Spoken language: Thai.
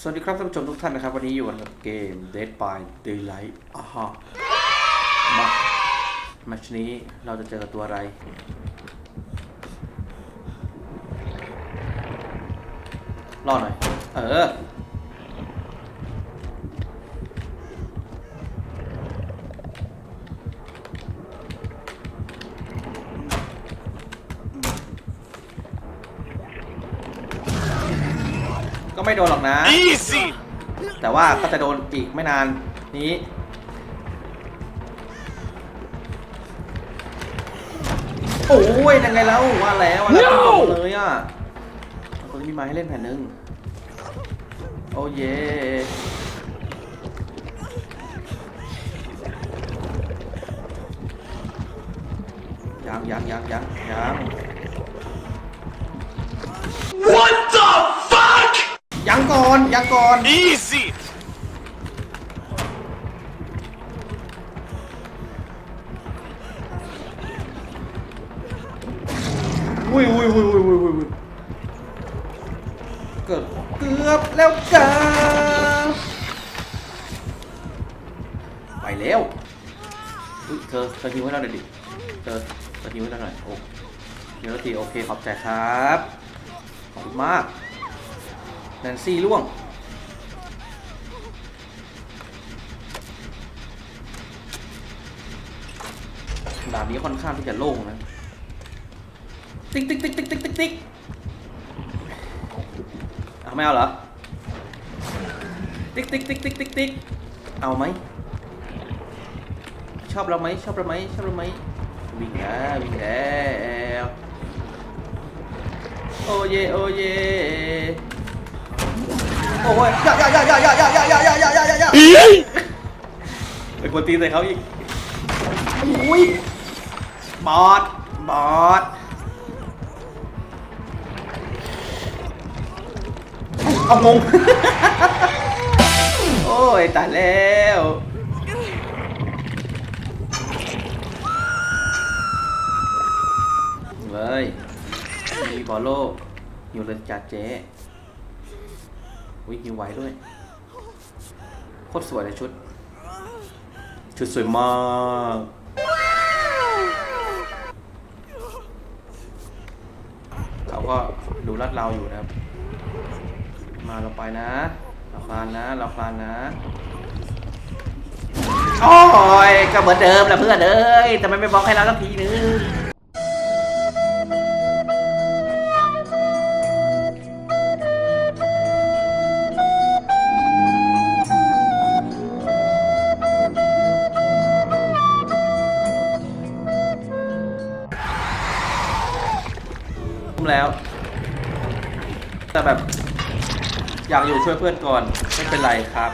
สวัสดีครับท่านผู้ชมทุกท่านนะครับ วันนี้อยู่กันกับเกม Dead by Daylight อ่าฮะมาแมชนี้เราจะเจอกับตัวอะไร รอดหน่อย เออ ก็ไม่โดนหรอกนะ Easy! แต่ว่าก็จะโดนอีกไม่นานนี้ โอ้ยยังไงแล้วว่าแล้วว่าแล้ว No เลยอะเอาตัวนี้มีไม้ให้เล่นแผ่นหนึ่งโอ้เย่ยังยังยังยังยัง ก่อนยังก่อน Easy! อุ้ยอุ้ยอุ้ยอุ้ยอุ้ยอุ้ยอุ้ยเกือบเกือบแล้วกันไปแล้วอุ้ยเธอเธอทิ้งไว้เราหน่อยดิเธอเธอทิ้งไว้เราหน่อยโอ้เดี๋ยวทีโอเคขอบใจครับ ขอบคุณมากแนนซี่ล่วง ด่านนี้ค่อนข้างที่จะโล่งนะ ติ๊กติ๊กติ๊กติ๊กติ๊กติ๊กติ๊กเอาไม่เอาเหรอ ติ๊กติ๊กติ๊กติ๊กติ๊กติ๊กเอาไหม ชอบเราไหมชอบเราไหมชอบเราไหมวิ่งแล้ววิ่งแล้วโอเยโอเยโอ้ยอย่ายายายายายายายายายายาไปกดตีนใส่เขาอีกอุ้ย บอดบอดเอางง โอ้ยตายแล้วเว้ยมีบอลโลกอยู่เลยจัดเจ๊วิฮิวไว้ด้วย โคตรสวยเลยชุด ชุดสวยมาก เขา ก็ดูรัดเราอยู่นะครับ มาเราไปนะเราคลานนะเราคลานนะโอ้ยก็เหมือนเดิมแหละเพื่อนเอ้ยทำไมไม่บอกให้เราสักทีนึง แล้ว แต่แบบ อยากอยู่ช่วยเพื่อนก่อน ไม่เป็นไรครับ